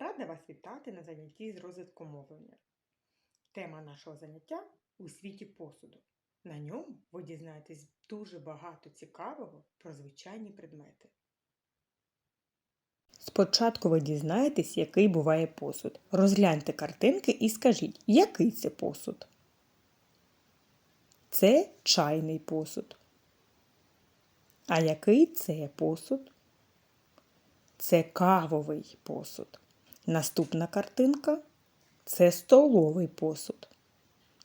Рада вас вітати на занятті з розвитку мовлення. Тема нашого заняття у світі посуду. На ньому ви дізнаєтесь дуже багато цікавого про звичайні предмети. Спочатку ви дізнаєтесь, який буває посуд. Розгляньте картинки і скажіть, який це посуд. Це чайний посуд. А який це посуд? Це кавовий посуд. Наступна картинка це столовий посуд.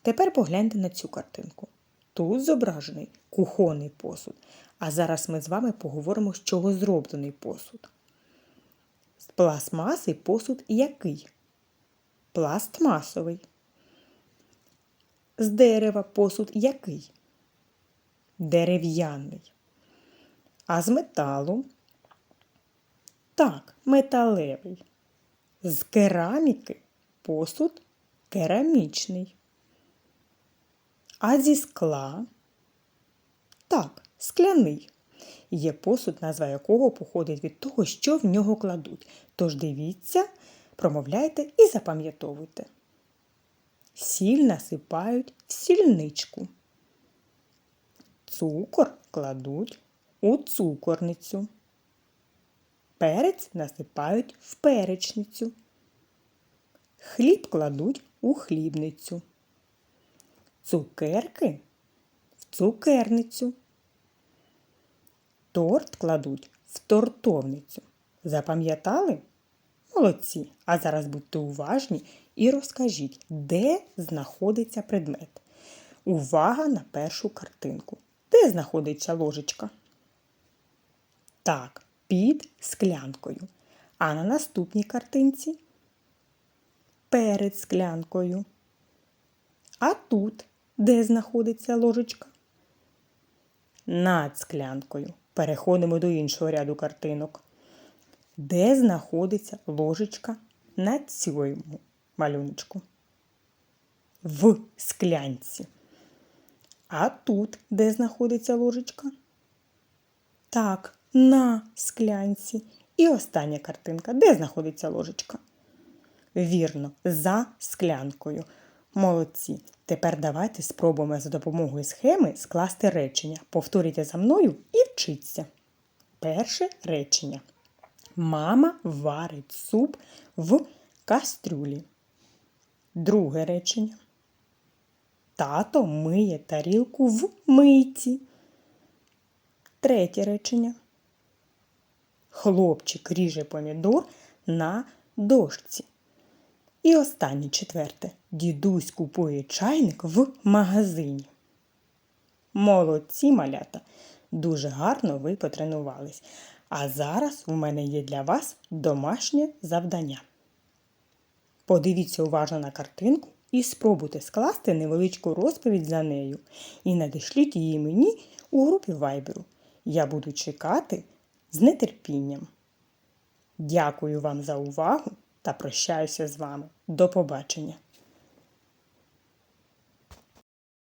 Тепер погляньте на цю картинку. Тут зображений кухонний посуд. А зараз ми з вами поговоримо, з чого зроблений посуд. З пластмаси посуд який? Пластмасовий. З дерева посуд який? Дерев'яний. А з металу? Так, металевий. З кераміки посуд керамічний. А зі скла? Так, скляний. Є посуд, назва якого походить від того, що в нього кладуть. Тож дивіться, промовляйте і запам'ятовуйте. Сіль насипають в сільничку. Цукор кладуть у цукорницю. Перець насипають в перечницю. Хліб кладуть у хлібницю. Цукерки в цукерницю. Торт кладуть в тортовницю. Запам'ятали? Молодці! А зараз будьте уважні і розкажіть, де знаходиться предмет. Увага на першу картинку. Де знаходиться ложечка? Так, під склянкою. А на наступній картинці перед склянкою. А тут де знаходиться ложечка? Над склянкою. Переходимо до іншого ряду картинок. Де знаходиться ложечка на цьому малюночку? В склянці. А тут де знаходиться ложечка? Так, на склянці. І остання картинка. Де знаходиться ложечка? Вірно, за склянкою. Молодці. Тепер давайте спробуємо за допомогою схеми скласти речення. Повторюйте за мною і вчіться. Перше речення. Мама варить суп в кастрюлі. Друге речення. Тато миє тарілку в мийці. Третє речення. Хлопчик ріже помідор на дошці. І останнє четверте. Дідусь купує чайник в магазині. Молодці малята! Дуже гарно ви потренувались. А зараз у мене є для вас домашнє завдання. Подивіться уважно на картинку і спробуйте скласти невеличку розповідь за нею. І надішліть її мені у групі Вайберу. Я буду чекати з нетерпінням. Дякую вам за увагу та прощаюся з вами. До побачення!